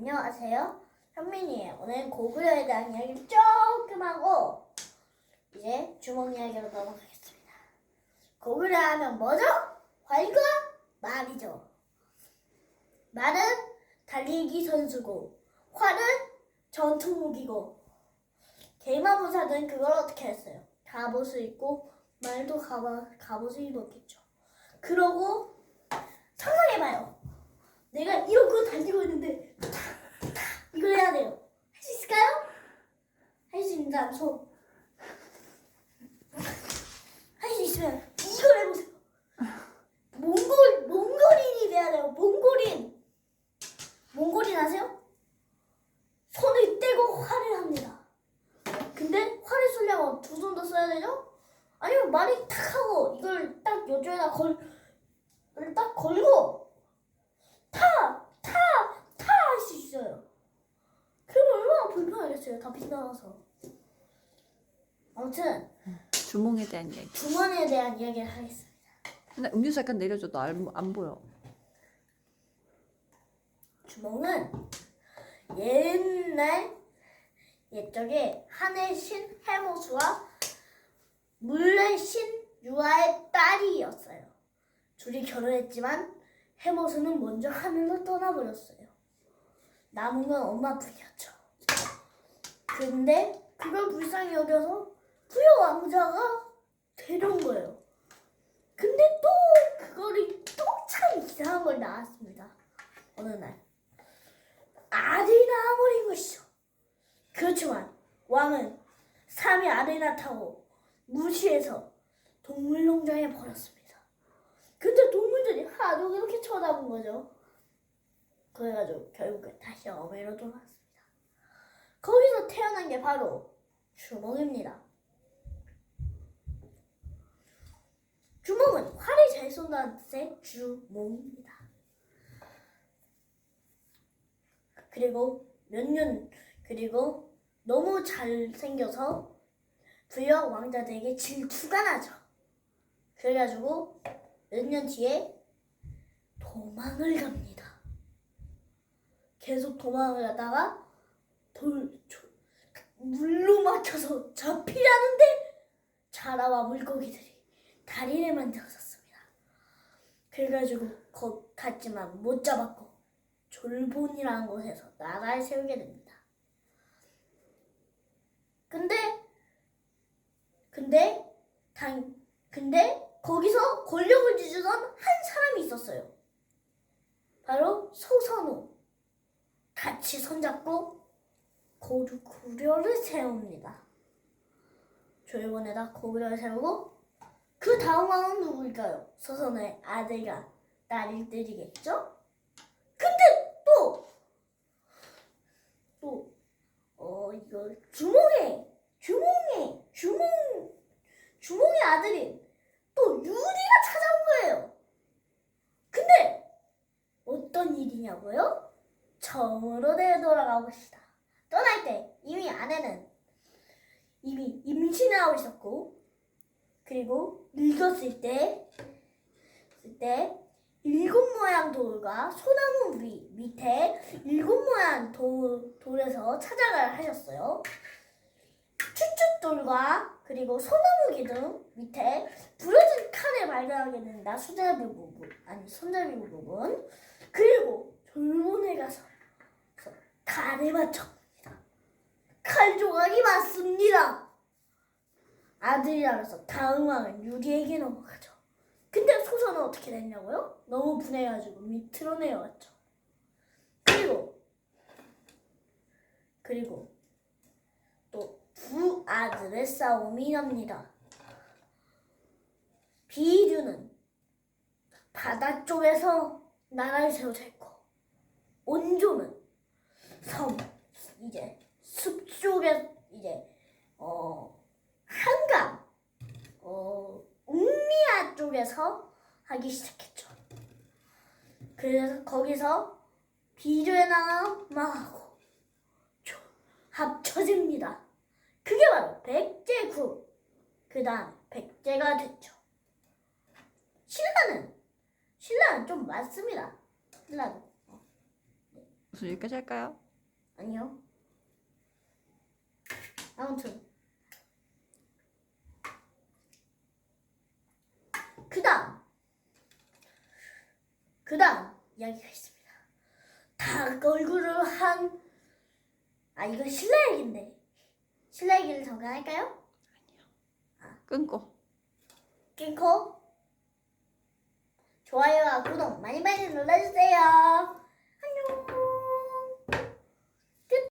안녕하세요. 현민이에요. 오늘 고구려에 대한 이야기를 조금 하고 이제 주먹 이야기로 넘어가겠습니다. 고구려 하면 뭐죠? 활과 말이죠. 말은 달리기 선수고 활은 전투 무기고 대마부사는 그걸 어떻게 했어요? 갑옷을 입고 말도 갑옷, 갑옷을 입었겠죠. 그러고 상상해봐요. 내가 이러고 달리고 있는데 이걸 해야 돼요. 할 수 있을까요? 할수 사람 손. 할 수 있으면 이걸 해보세요. 몽골 몽골인이 돼야 돼요. 몽골인. 몽골인 아세요? 손을 떼고 활을 합니다. 근데 활을 쏘려면 두손더 써야 되죠? 아니면 말이 탁 하고 이걸 딱 요쪽에다 걸, 이걸 딱 걸고 타! 타! 타! 할 수 있어요. 그럼 얼마나 불편하겠어요. 다 빛나서. 아무튼 주몽에 대한 얘기. 주머니에 대한 이야기를 하겠습니다. 근데 음료수 약간 내려줘도 안, 안 보여. 주먹은 옛날 옛적에 한의 신 해모수와 물의 신 유아의 딸이었어요. 둘이 결혼했지만 해모수는 먼저 하늘로 떠나버렸어요. 남은 건 엄마뿐이었죠. 근데 그걸 불쌍히 여겨서 부여 왕자가 데려온 거예요. 근데 또 그거를 또 참 이상한 걸 낳았습니다. 어느 날 아들이 낳아버린 것이죠. 그렇지만 왕은 삼이 아들 낳다고 무시해서 동물농장에 버렸습니다. 쳐다본 거죠. 그래가지고 결국에 다시 어메로 돌아왔습니다. 거기서 태어난 게 바로 주먹입니다. 주먹은 활을 잘 쏜다는 뜻의 주몽입니다. 그리고 몇 년 그리고 너무 잘 생겨서 부여 왕자들에게 질투가 나죠. 그래가지고 몇 년 뒤에 도망을 갑니다. 계속 도망을 가다가 돌 조- 물로 막혀서 잡히려는데 자라와 물고기들이 다리를 만들었습니다. 그래가지고 거 갔지만 못 잡았고 졸본이라는 곳에서 나라를 세우게 됩니다. 근데 근데 단 근데 거기서 권력을 쥐주던 한 사람이 있었어요. 바로 소선우. 같이 손잡고 고구- 고려를 세웁니다. 조일본에다 고구려를 세우고 그 다음 왕은 누구일까요? 소선우의 아들과 딸들이겠죠? 근데 또, 또, 어, 이거 주몽의, 주몽의, 주몽, 주몽의 아들인 또 유리가 찾아온 거예요. 근데 어떤 일이냐고요? 처음으로 되돌아가 봅시다. 떠날 때 이미 아내는 이미 임신을 하고 있었고, 그리고 늙었을 때, 그때 일곱 모양 돌과 소나무 위 밑에 일곱 모양 돌, 돌에서 찾아가야 하셨어요. 추춧돌과 그리고 소나무 기둥 밑에 부러진 칼을 발견하게 된다. 수제비 부분 아니 손잡이 부분 그리고 칼을 맞춰봅니다. 칼 조각이 맞습니다. 아들이라서 다음 왕은 유리에게 넘어가죠. 근데 소선은 어떻게 됐냐고요? 너무 분해가지고 밑으로 내려왔죠. 그리고 그리고 또 두 아들의 싸움이 납니다. 비류는 바다 쪽에서 나라를 세우자 했고 온조는 섬 이제 숲 쪽에 이제 어 한강 어 웅리아 쪽에서 하기 시작했죠. 그래서 거기서 조- 합쳐집니다. 그게 바로 백제구. 그 다음 백제가 됐죠. 신라는 신라는 좀 많습니다. 신라는 무슨 여기까지 할까요? 아니요. 아무튼 그다음 그다음 이야기가 있습니다. 닭 얼굴을 한 아 이거 신라 얘기인데 신라 얘기를 잠깐 할까요? 끊고. 끊고 좋아요와 구독 많이 많이 눌러주세요.